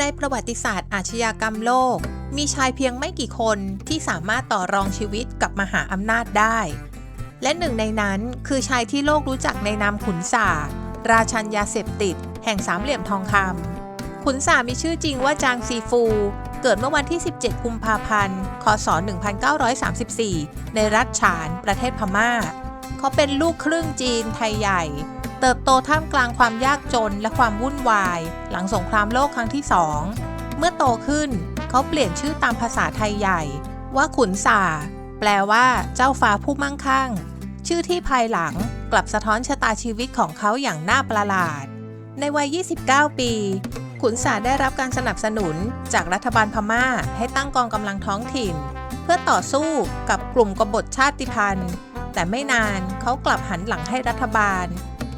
ในประวัติศาสตร์อาชญากรรมโลก มีชายเพียงไม่กี่คนที่สามารถต่อรองชีวิตกับมหาอำนาจได้ และหนึ่งในนั้นคือชายที่โลกรู้จักในนามขุนสาราชันยาเสพติด แห่งสามเหลี่ยมทองคำขุนสามีชื่อจริงว่าจางซีฟู เกิดเมื่อวันที่ 17 กุมภาพันธ์ คศ 1934 ในรัฐฉาน ประเทศพม่า เขาเป็นลูกครึ่งจีนไทยใหญ่ เติบโตท่ามกลางความยากจนและความวุ่นวาย หลังสงครามโลกครั้งที่สองเมื่อโตขึ้นเขาเปลี่ยนชื่อตามภาษาไทยใหญ่ ว่าขุนสาแปลว่า เจ้าฟ้าผู้มั่งคั่ง ชื่อที่ภายหลังกลับสะท้อนชะตาชีวิตของเขาอย่างน่าประหลาด ในวัย 29 ปี ขุนสาได้รับการสนับสนุนจากรัฐบาลพม่าให้ตั้งกองกำลังท้องถิ่น เพื่อต่อสู้กับกลุ่มกบฏชาติพันธุ์ แต่ไม่นานเขากลับหันหลังให้รัฐบาล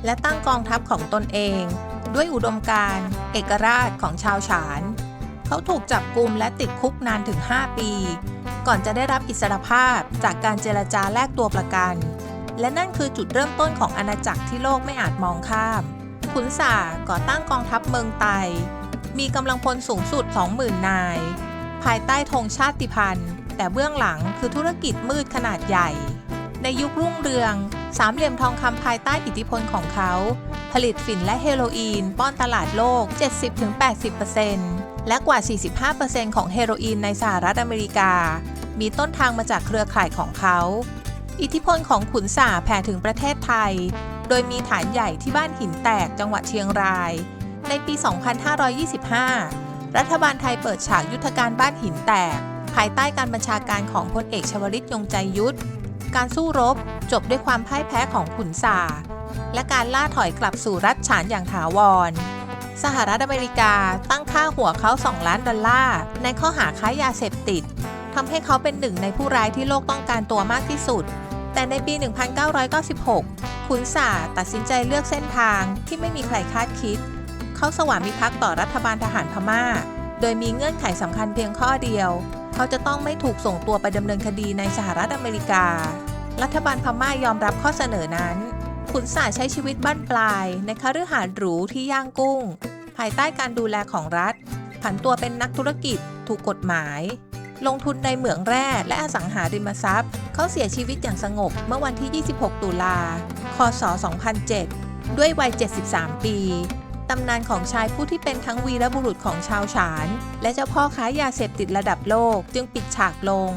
และตั้งกองทัพของตนเอง ด้วยอุดมการณ์ เอกราชของชาวฉาน เขาถูกจับกุมและติดคุกนานถึง 5 ปี ก่อนจะได้รับอิสรภาพจากการเจรจาแลกตัวประกัน และนั่นคือจุดเริ่มต้นของอาณาจักรที่โลกไม่อาจมองข้าม ขุนสาก่อตั้งกองทัพเมืองไต มีกำลังพลสูงสุด 20,000 นาย ภายใต้ธงชาติพันธุ์ แต่เบื้องหลังคือธุรกิจมืดขนาดใหญ่ ในยุครุ่งเรือง สามเหลี่ยมทองคำภายใต้อิทธิพลของเขา ผลิตฝิ่นและเฮโรอีน ป้อนตลาดโลก 70-80%และกว่า 45%ของเฮโรอีนในสหรัฐอเมริกา มีต้นทางมาจากเครือข่ายของเขา อิทธิพลของขุนสาแผ่ถึงประเทศไทย โดยมีฐานใหญ่ที่บ้านหินแตกจังหวัดเชียงราย ในปี 2525 รัฐบาลไทยเปิดฉากยุทธการบ้านหินแตก ภายใต้การบัญชาการของพลเอกชวลิตยงใจยุทธ การสู้รบจบด้วยความพ่ายแพ้ของขุนสาและการล่าถอยกลับสู่รัฐฉานอย่างถาวร สหรัฐอเมริกาตั้งค่าหัวเขา 2 ล้านดอลลาร์ในข้อหาค้ายาเสพติดทำให้เขาเป็นหนึ่งในผู้ร้ายที่โลกต้องการตัวมากที่สุด แต่ในปี 1996 ขุนสาตัดสินใจเลือกเส้นทางที่ไม่มีใครคาดคิด เขาสวามิภักดิ์ต่อรัฐบาลทหารพม่า โดยมีเงื่อนไขสำคัญเพียงข้อเดียว เขาจะต้องไม่ถูกส่งตัวไปดำเนินคดีในสหรัฐอเมริกา รัฐบาลพม่ายอมรับข้อเสนอนั้น ขุนสาใช้ชีวิตบั้นปลายในคฤหาสน์หรูที่ย่างกุ้ง ภายใต้การดูแลของรัฐ ผันตัวเป็นนักธุรกิจ ถูกกฎหมาย ลงทุนในเหมืองแร่และอสังหาริมทรัพย์ เขาเสียชีวิตอย่างสงบเมื่อวันที่ 26 ตุลา คศ 2007 ด้วยวัย 73 ปีตำนานของชายผู้ที่เป็นทั้งวีรบุรุษของชาวฉาน และเจ้าพ่อค้ายาเสพติดระดับโลกจึงปิดฉากลง